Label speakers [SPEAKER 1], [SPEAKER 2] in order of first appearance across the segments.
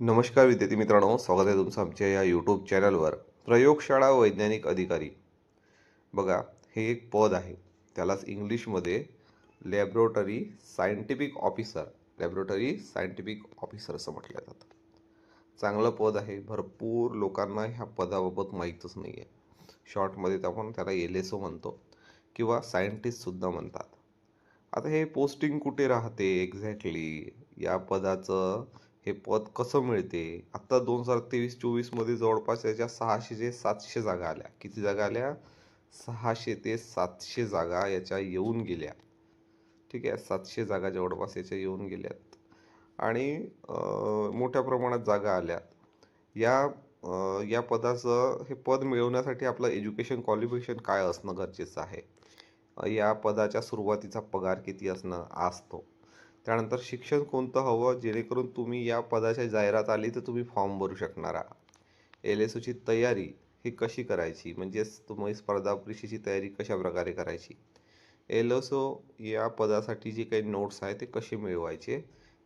[SPEAKER 1] नमस्कार विद्यार्थी मित्रांनो स्वागत आहे तुमचं आमच्या या यूट्यूब चॅनलवर प्रयोगशाळा वैज्ञानिक अधिकारी. बघा हे एक पद आहे. त्यालाच इंग्लिशमध्ये laboratory scientific officer laboratory scientific officer असं म्हटलं जातं. चांगलं पद आहे. भरपूर लोकांना ह्या पदाबाबत माहीतच नाही आहे शॉर्टमध्ये तर आपण त्याला एल एस ओ म्हणतो किंवा सायंटिस्टसुद्धा म्हणतात. आता हे पोस्टिंग कुठे राहते एक्झॅक्टली या पदाचं हे पद कसं मिळते? आत्ता दोन हजार तेवीस चोवीसमध्ये जवळपास याच्या सहाशे ते सातशे जागा आल्या. किती जागा आल्या? सहाशे ते सातशे जागा याच्या येऊन गेल्या. ठीक आहे? सातशे जागा जवळपास याच्या येऊन गेल्यात. आणि मोठ्या प्रमाणात जागा आल्यात. या या पदाचं हे पद मिळवण्यासाठी आपलं एज्युकेशन क्वालिफिकेशन काय असणं गरजेचं आहे? या पदाच्या सुरुवातीचा पगार किती असणं? असतो त्यानंतर शिक्षण कोणतं हवं? जेणेकरून तुम्ही या पदाच्या जाहिरात आली तर तुम्ही फॉर्म भरू शकणार आहात. एल एस ओची तयारी ही कशी करायची? म्हणजेच तुम्ही स्पर्धा परीक्षेची तयारी कशा प्रकारे करायची? एल एस ओ या पदासाठी जे काही नोट्स आहे ते कसे मिळवायचे?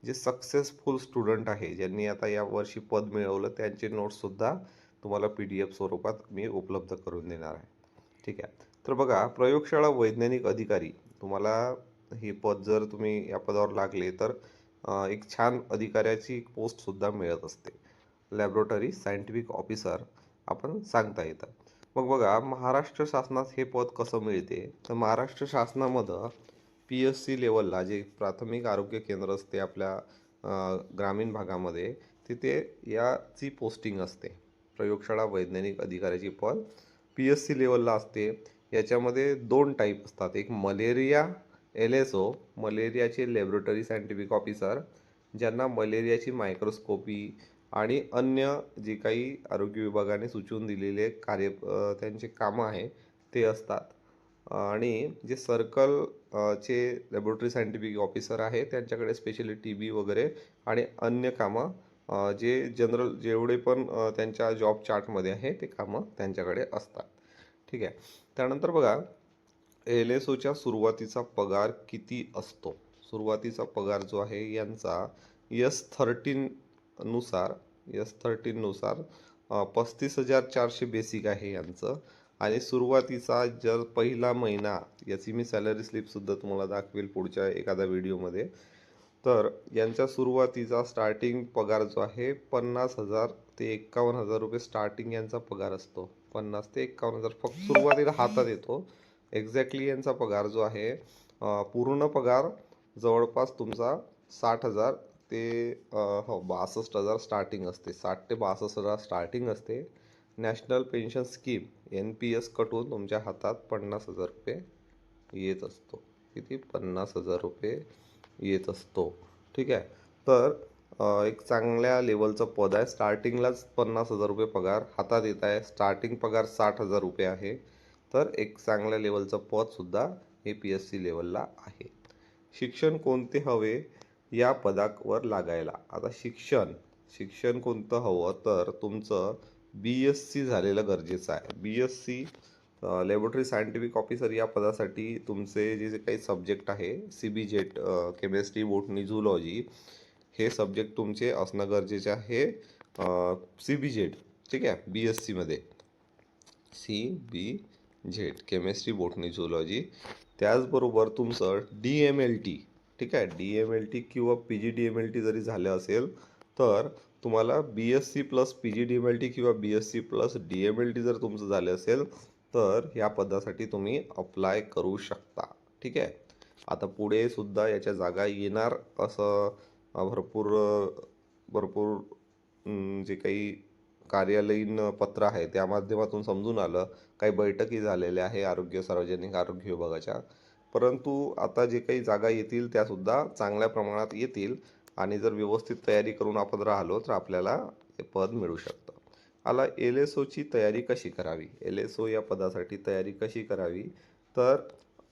[SPEAKER 1] जे सक्सेसफुल स्टुडंट आहे ज्यांनी आता या वर्षी पद मिळवलं त्यांचे नोट्ससुद्धा तुम्हाला पी डी एफ स्वरूपात मी उपलब्ध करून देणार आहे. ठीक आहे. तर बघा प्रयोगशाळा वैज्ञानिक अधिकारी तुम्हाला हे पद जर तुम्ही या पदावर लागले तर एक छान अधिकाऱ्याची पोस्टसुद्धा मिळत असते. लॅबोरेटरी सायंटिफिक ऑफिसर आपण सांगता येतं. मग बघा महाराष्ट्र शासनात हे पद कसं मिळते? तर महाराष्ट्र शासनामधं पी एस सी लेवलला जे प्राथमिक आरोग्य केंद्र असते आपल्या ग्रामीण भागामध्ये तिथे याची पोस्टिंग असते. प्रयोगशाळा वैज्ञानिक अधिकाऱ्याची पद पी एस सी लेवलला असते. याच्यामध्ये दोन टाईप असतात. एक मलेरिया एल एस ओ मलेरियाचे लॅबोरेटरी सायंटिफिक ऑफिसर ज्यांना मलेरियाची मायक्रोस्कोपी आणि अन्य जे काही आरोग्य विभागाने सुचवून दिलेले कार्य त्यांचे कामं आहे ते असतात. आणि जे सर्कल चे लॅबोरेटरी सायंटिफिक ऑफिसर आहे त्यांच्याकडे स्पेशली टी बी वगैरे आणि अन्य कामं जे जनरल जेवढे पण त्यांच्या जॉब चार्टमध्ये आहे ते कामं त्यांच्याकडे असतात. ठीक आहे. त्यानंतर बघा एल एस ओच्या सुरुवातीचा पगार किती असतो? सुरुवातीचा पगार जो आहे यांचा यस थर्टीननुसार यस थर्टीननुसार पस्तीस हजार चारशे बेसिक आहे यांचं. आणि सुरुवातीचा जर पहिला महिना याची मी सॅलरी स्लिपसुद्धा तुम्हाला दाखवेल पुढच्या एखाद्या व्हिडिओमध्ये तर यांच्या सुरुवातीचा स्टार्टिंग पगार जो आहे पन्नास हजार ते एक्कावन्न हजार रुपये स्टार्टिंग यांचा पगार असतो. पन्नास ते एक्कावन्न हजार फक्त सुरुवातीला हातात येतो. एक्झॅक्टली यांचा पगार जो आहे पूर्ण पगार जवळपास तुमचा साठ हजार ते हो बासष्ट हजार स्टार्टिंग असते. साठ ते बासष्ट हजार स्टार्टिंग असते. National pension scheme N P S कटून तुमच्या हातात पन्नास हजार रुपये येत असतो. किती? पन्नास हजार रुपये येत असतो. ठीक आहे? तर एक चांगल्या लेवलचं पद आहे. स्टार्टिंगलाच पन्नास हजार रुपये पगार हातात येत आहे. स्टार्टिंग पगार साठ हजार रुपये आहे. तर एक चांगल्या लेवलचं पदसुद्धा हे पी एस सी लेवलला आहे. शिक्षण कोणते हवे या पदावर लागायला. आता शिक्षण शिक्षण कोणतं हवं तर तुमचं बी एस सी झालेलं गरजेचं आहे. B S C laboratory scientific officer या पदासाठी तुमचे जे जे काही सब्जेक्ट आहे C B Z chemistry botany zoology हे सब्जेक्ट तुमचे असणं गरजेचे आहे सी बी जेट ठीक आहे? बी एस सीमध्ये C B Z chemistry botany zoology त्याचबरोबर तुमचं डी एम एल टी ठीक आहे? डी एम एल टी किंवा P G D M L T जरी झालं असेल तर तुम्हाला B S C plus P G D M L T किंवा B S C plus D M L T जर तुमचं झालं असेल तर ह्या पदासाठी तुम्ही अप्लाय करू शकता ठीक आहे? आता पुढे सुद्धा याच्या जागा येणार असं भरपूर भरपूर जे काही कार्यालयीन पत्र आहे त्या माध्यमातून समजून आलं काही बैठकी झालेल्या आहे आरोग्य सार्वजनिक आरोग्य विभागाच्या. परंतु आता जे काही जागा येतील त्यासुद्धा चांगल्या प्रमाणात येतील आणि जर व्यवस्थित तयारी करून आपण राहिलो तर आपल्याला हे पद मिळू शकतं. आला एल एस ओची तयारी कशी करावी? एल एस ओ या पदासाठी तयारी कशी करावी? तर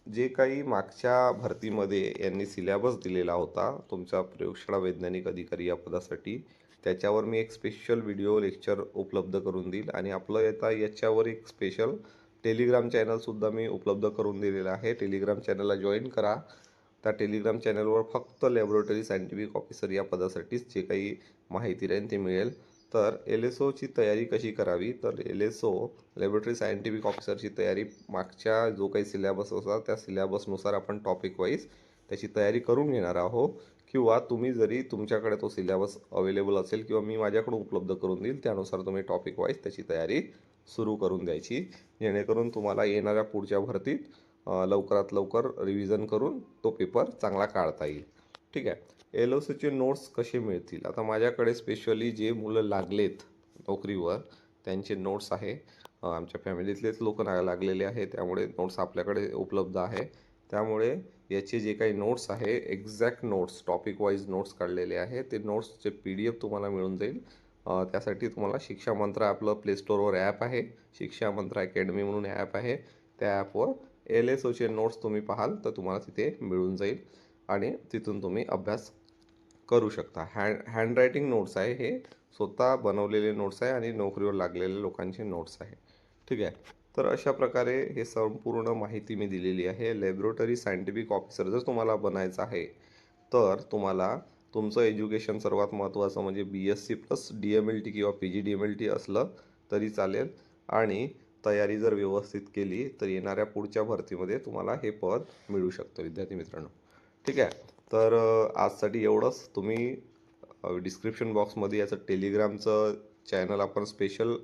[SPEAKER 1] जे काही मागच्या भरतीमध्ये यांनी सिलेबस दिलेला होता तुमचा प्रयोगशाळा वैज्ञानिक अधिकारी या पदासाठी त्याच्यावर मी एक स्पेशल व्हिडिओ लेक्चर उपलब्ध करून देईल. आणि आपलं येता याच्यावर एक स्पेशल टेलिग्राम चॅनलसुद्धा मी उपलब्ध करून दिलेलं आहे. टेलिग्राम चॅनलला जॉईन करा. त्या टेलिग्राम चॅनलवर फक्त लॅबोरेटरी सायंटिफिक ऑफिसर या पदासाठीच जे काही माहिती राहील ते मिळेल. तर एल एस ओची तयारी कशी करावी? तर L S O laboratory scientific ऑफिसरची तयारी मागच्या जो काही सिलेबस होता त्या सिलेबसनुसार आपण टॉपिक वाईज त्याची तयारी करून घेणार आहोत. किंवा तुम्ही जरी तुमच्याकडे तो सिलेबस अवेलेबल असेल किंवा मी माझ्याकडून उपलब्ध करून देईल त्यानुसार तुम्ही टॉपिक वाईज त्याची तयारी सुरू करून द्यायची. जेणेकरून तुम्हाला येणाऱ्या पुढच्या भरतीत लवकरात लवकर रिव्हिजन करून तो पेपर चांगला काढता येईल. ठीक आहे? एल ओ सीचे नोट्स कसे मिळतील? आता माझ्याकडे स्पेशली जे मुलं लागलेत नोकरीवर त्यांचे नोट्स आहे. आमच्या फॅमिलीतलेच लोक लागलेले आहे. त्यामुळे नोट्स आपल्याकडे उपलब्ध आहे. त्यामुळे याचे जे काही नोट्स आहे exact notes topic wise notes काढलेले आहे ते नोट्सचे पी डी एफ तुम्हाला मिळून जाईल. त्यासाठी तुम्हाला शिक्षा मंत्र आपलं प्ले स्टोअरवर ॲप आहे. शिक्षा मंत्र अकॅडमी म्हणून ॲप आहे. त्या ॲपवर एल एस ओचे नोट्स तुम्ही पाहाल तर तुम्हाला तिथे मिळून जाईल. आणि तिथून तुम्ही अभ्यास करू शकता. हँड हँडरायटिंग नोट्स आहे हे. स्वतः बनवलेले नोट्स आहे आणि नोकरीवर लागलेल्या लोकांचे नोट्स आहे. ठीक आहे? तर अशा प्रकारे हे संपूर्ण माहिती मी दिलेली आहे. लॅबोरेटरी सायंटिफिक ऑफिसर जर तुम्हाला बनायचं आहे तर तुम्हाला तुमचं एज्युकेशन सर्वात महत्त्वाचं म्हणजे B S C plus D M L T किंवा P G D M L T असलं तरी चालेल. आणि तयारी जर व्यवस्थित केली तर येणाऱ्या पुढच्या भरतीमध्ये तुम्हाला हे पद मिळू शकतं विद्यार्थी मित्रांनो. ठीक आहे? तर आजसाठी एवढंच. तुम्ही डिस्क्रिप्शन बॉक्समध्ये याचं टेलिग्रामचं चॅनल आपण स्पेशल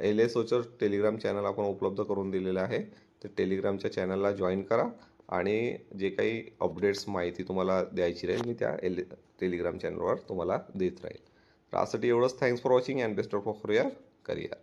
[SPEAKER 1] एल एस ओचं टेलिग्राम चॅनल आपण उपलब्ध करून दिलेलं आहे. तर टेलिग्रामच्या चॅनलला जॉईन करा आणि जे काही अपडेट्स माहिती तुम्हाला द्यायची राहील मी त्या एल टेलिग्राम चॅनलवर तुम्हाला देत राहील. तर यासाठी एवढंच. Thanks for watching and best of for your career